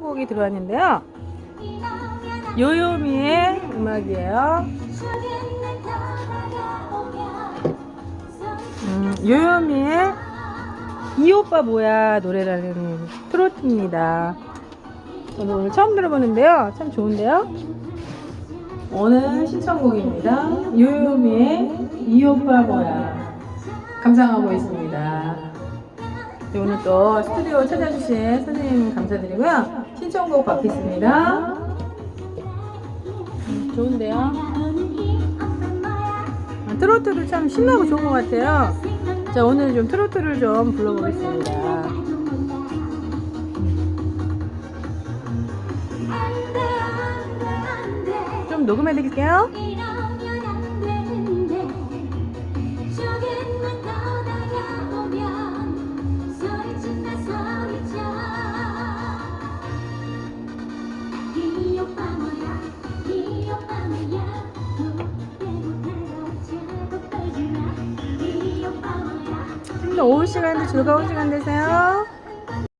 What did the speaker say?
신청곡이 들어왔는데요. 요요미의 음악이에요. 음, 요요미의 이 오빠 뭐야 노래라는 트로트입니다. 저도 오늘 처음 들어보는데요. 참 좋은데요. 오늘 신청곡입니다. 요요미의 이 오빠 뭐야 감상하고 있습니다. 네, 오늘 또 스튜디오 찾아주신 선생님 감사드리고요. 신청곡 받겠습니다. 음, 좋은데요? 아, 트로트도 참 신나고 좋은 것 같아요. 자, 오늘 좀 트로트를 좀 불러보겠습니다. 좀 녹음해 드릴게요. 좀더 오후 시간도 즐거운 시간 되세요.